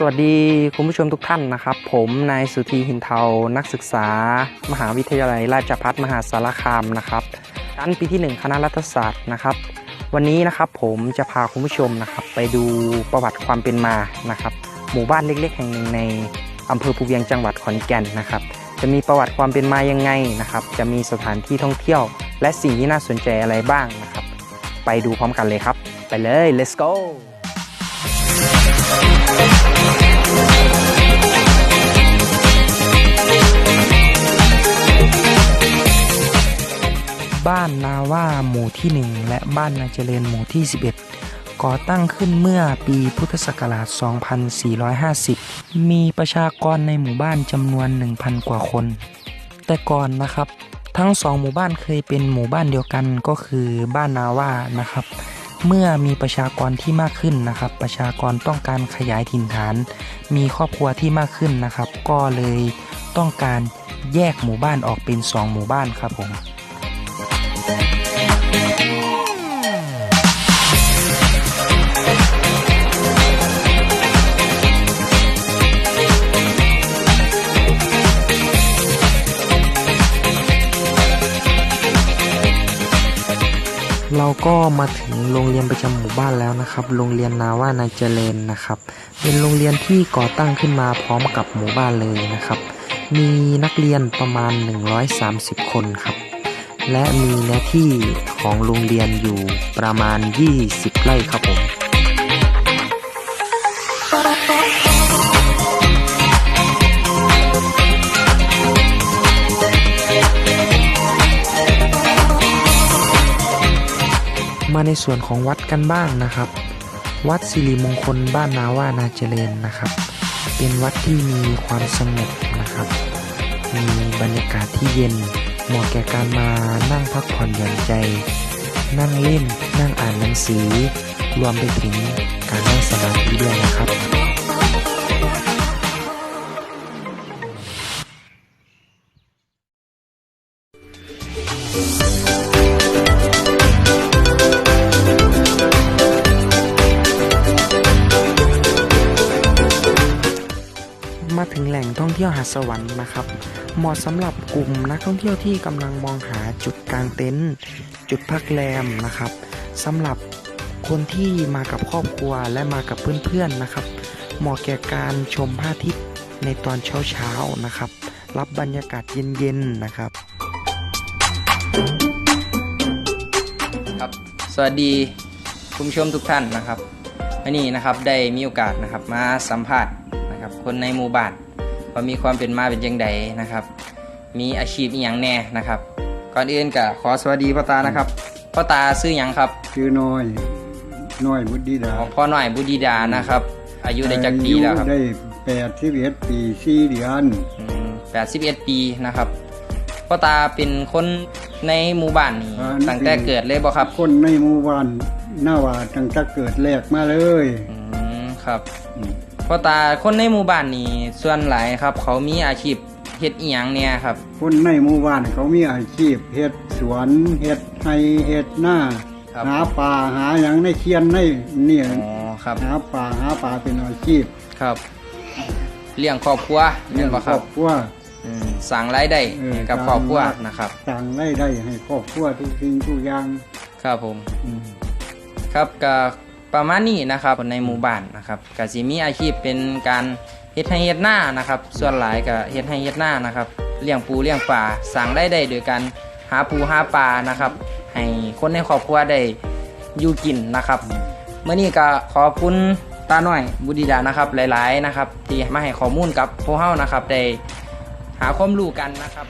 สวัสดีคุณผู้ชมทุกท่านนะครับ ผมนายสุธีหินเทา นักศึกษา มหาวิทยาลัยราชภัฏมหาสารคามนะครับชั้นปีที่ 1 คณะรัฐศาสตร์นะครับ วันนี้นะครับผมจะพาคุณผู้ชมนะครับ ไปดูประวัติความเป็นมานะครับ หมู่บ้านเล็ก ๆ แห่งหนึ่งในอำเภอภูเวียงจังหวัดขอนแก่นนะครับ จะมีประวัติความเป็นมายังไงนะครับ จะมีสถานที่ท่องเที่ยว และสิ่งที่น่าสนใจอะไรบ้างนะครับ ไปดูพร้อมกันเลยครับ ไปเลย let's go านนาว่าหมู่ที่ 1 และบ้านนาเจริญหมู่ที่ 11 ก่อตั้งขึ้นเมื่อปีพุทธศักราช 2450 มีประชากรในหมู่บ้านจำนวน 1,000 กว่าคน แต่ก่อนนะครับ ทั้งสองหมู่บ้านเคยเป็นหมู่บ้านเดียวกันก็คือบ้านนาว่านะครับ เมื่อมีประชากรที่มากขึ้นนะครับ ประชากรต้องการขยายถิ่นฐาน มีครอบครัวที่มากขึ้นนะครับ ก็เลยต้องการแยกหมู่บ้านออกเป็นสองหมู่บ้านครับผม เราก็มาถึงโรงเรียนประจำหมู่บ้านแล้วนะครับ โรงเรียนนาว่านายเจริญนะครับ เป็นโรงเรียนที่ก่อตั้งขึ้นมาพร้อมกับหมู่บ้านเลยนะครับ มีนักเรียนประมาณ 130 คนครับ และมีเนื้อที่ของโรงเรียนอยู่ประมาณ 20 ไร่ครับผม มาในส่วนของวัดกันบ้างนะครับ วัดสิริมงคลบ้านนาว่านาเจริญนะครับ เป็นวัดที่มีความสงบนะครับ มีบรรยากาศที่เย็นเหมาะแก่การมานั่งพักผ่อนหย่อนใจ นั่งเล่น นั่งอ่านหนังสือ รวมไปถึงการนั่งสมาธิด้วยนะครับ เที่ยวหาดสวรรค์นะครับ เหมาะสำหรับกลุ่มนักท่องเที่ยวที่กำลังมองหาจุดกางเต็นท์จุดพักแรมนะครับสำหรับคนที่มากับครอบครัวและมากับเพื่อนๆนะครับ เหมาะแก่การชมพระอาทิตย์ในตอนเช้าๆนะครับ รับบรรยากาศเย็นๆนะครับ ครับ สวัสดีคุณผู้ชมทุกท่านนะครับวันนี้นะครับได้มีโอกาสนะครับมาสัมภาษณ์นะครับคนในหมู่บ้าน ว่ามีความเป็นมาเป็นยังไงนะครับ มีอาชีพอหย่างแน่นะครับ ก่อนอื่นก็ขอสวัสดีพ่อตานะครับพ่อตาซื้อหยังครับชื่อน้อยน้อยบุตรดีดาของพ่อหน่อยบุดีดานะครับ อายุได้จักปีแล้วครับอายุได้แปดสิบเอ็ดปีสี่เดือนแปดสิบเอ็ดปีนะครับพ่อตาเป็นคนในหมู่บ้านนี้ตั้งแต่เกิดเลยบ่ครับคนในหมู่บ้านหน้าว่าตั้งแต่เกิดแรกมาเลยอืมครับ อืม พ่อตาคนในหมู่บ้านนี้ส่วนหลายครับ เขามีอาชีพเฮ็ดอีหยังเนี่ยครับ คนในหมู่บ้านเขามีอาชีพเฮ็ดสวนเฮ็ดไร่เฮ็ดหน้าครับ หาปลาหาอย่างในเคียนในเนี่ยอ๋อครับ หาปลาหาปลาเป็นอาชีพครับเลี้ยงครอบครัวเลี้ยงบ่ครับครัว อืมสั่งรายได้เออให้กับสั่งครอบครัวนะครับต่างได้ได้ให้ครอบครัวทุกสิ่งทุกอย่างครับผม อืมครับก็ ประมาณนี้นะครับคนในหมู่บ้านนะครับก็สิมีอาชีพเป็นการเฮ็ดให้เฮ็ดหน้านะครับ ส่วนหลายก็เฮ็ดให้เฮ็ดหน้านะครับเลี้ยงปูเลี้ยงปลาสั่งได้ได้โดยการหาปูหาปลานะครับ ให้คนในครอบครัวได้อยู่กินนะครับเมื่อนี้ก็ขอบคุณตาหน่อยบุดีดานะครับหลาย ๆ นะครับ ที่มาให้ข้อมูลกับพวกเฮานะครับได้หาความรู้กันนะครับ